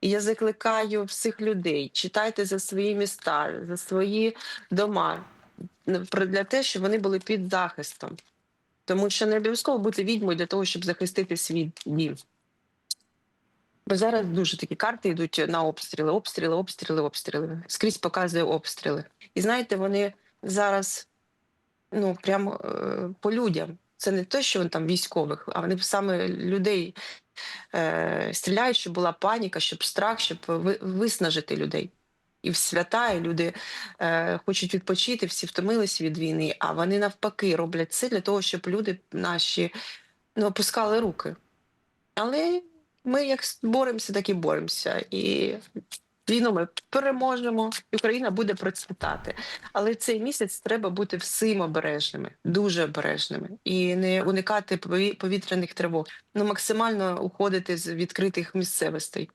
І я закликаю всіх людей: читайте за свої міста, за свої дома, для те, щоб вони були під захистом. Тому що не обов'язково бути відьмою для того, щоб захистити свій дім. Бо зараз дуже такі карти йдуть на обстріли, обстріли, обстріли, обстріли. Скрізь показує обстріли. І знаєте, вони зараз ну прямо е, по людям. Це не те, що вони там військових, а вони саме людей е, стріляють, щоб була паніка, щоб страх, щоб виснажити людей. І в свята, і люди е, хочуть відпочити, всі втомилися від війни, а вони навпаки роблять це для того, щоб люди наші ну, опускали руки. Але ми як боремося, так і боремося. І війну ми переможемо, і Україна буде процвітати. Але цей місяць треба бути всім обережними, дуже обережними, і не уникати пові- повітряних тривог. Ну максимально уходити з відкритих місцевостей.